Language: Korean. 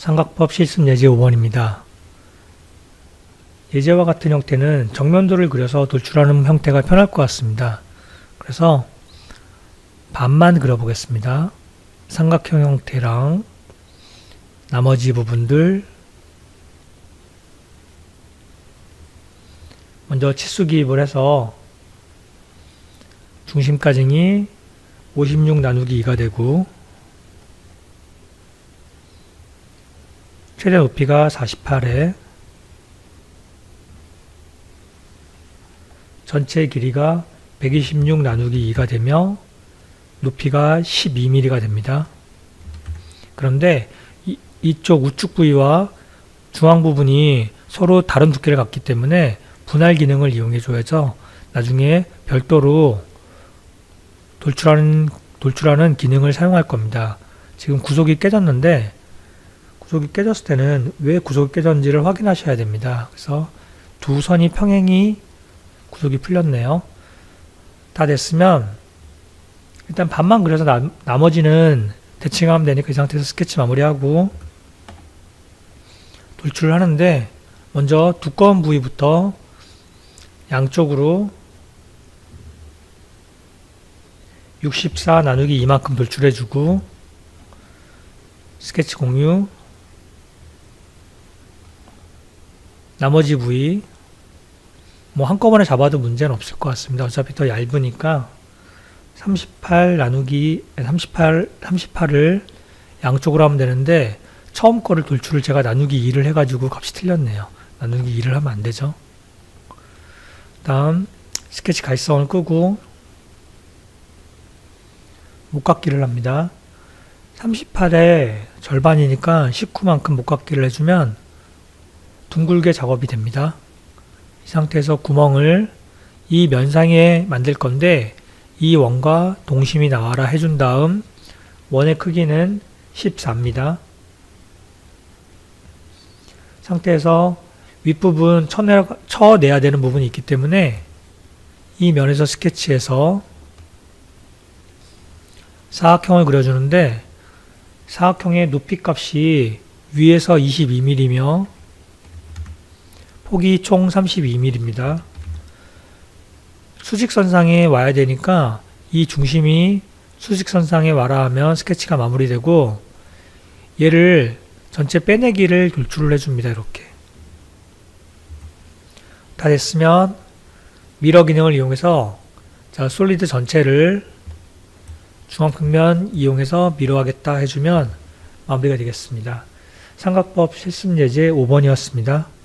삼각법 실습 예제 5번입니다. 예제와 같은 형태는 정면도를 그려서 돌출하는 형태가 편할 것 같습니다. 그래서 반만 그려보겠습니다. 삼각형 형태랑 나머지 부분들 먼저 치수 기입을 해서 중심까지는 56 나누기 2가 되고 최대 높이가 48에 전체 길이가 126 나누기 2가 되며 높이가 12mm가 됩니다. 그런데 이, 이쪽 우측 부위와 중앙 부분이 서로 다른 두께를 갖기 때문에 분할 기능을 이용해 줘야죠. 나중에 별도로 돌출하는 돌출하는 기능을 사용할 겁니다. 지금 구속이 깨졌는데 구속이 깨졌을 때는 왜 구속이 깨졌는지를 확인하셔야 됩니다. 그래서 두 선이 평행이 구속이 풀렸네요. 다 됐으면 일단 반만 그려서 나, 나머지는 대칭하면 되니까 이 상태에서 스케치 마무리하고 돌출을 하는데 먼저 두꺼운 부위부터 양쪽으로 64 나누기 이만큼 돌출해주고 스케치 공유 나머지 부위 뭐 한꺼번에 잡아도 문제는 없을 것 같습니다. 어차피 더 얇으니까 38 나누기 38 38을 양쪽으로 하면 되는데 처음 거를 돌출을 제가 나누기 2를 해가지고 값이 틀렸네요. 나누기 2를 하면 안 되죠. 다음 스케치 가시성을 끄고 목깎기를 합니다. 38의 절반이니까 19만큼 목깎기를 해주면 둥글게 작업이 됩니다. 이 상태에서 구멍을 이 면상에 만들 건데 이 원과 동심이 나와라 해준 다음 원의 크기는 14입니다. 상태에서 윗부분 쳐내, 쳐내야 되는 부분이 있기 때문에 이 면에서 스케치해서 사각형을 그려주는데 사각형의 높이 값이 위에서 22mm며 폭이 총 32mm입니다. 수직선상에 와야 되니까 이 중심이 수직선상에 와라 하면 스케치가 마무리되고 얘를 전체 빼내기를 돌출을 해줍니다. 이렇게 다 됐으면 미러 기능을 이용해서 자 솔리드 전체를 중앙평면 이용해서 미러하겠다 해주면 마무리가 되겠습니다. 삼각법 실습 예제 5번이었습니다.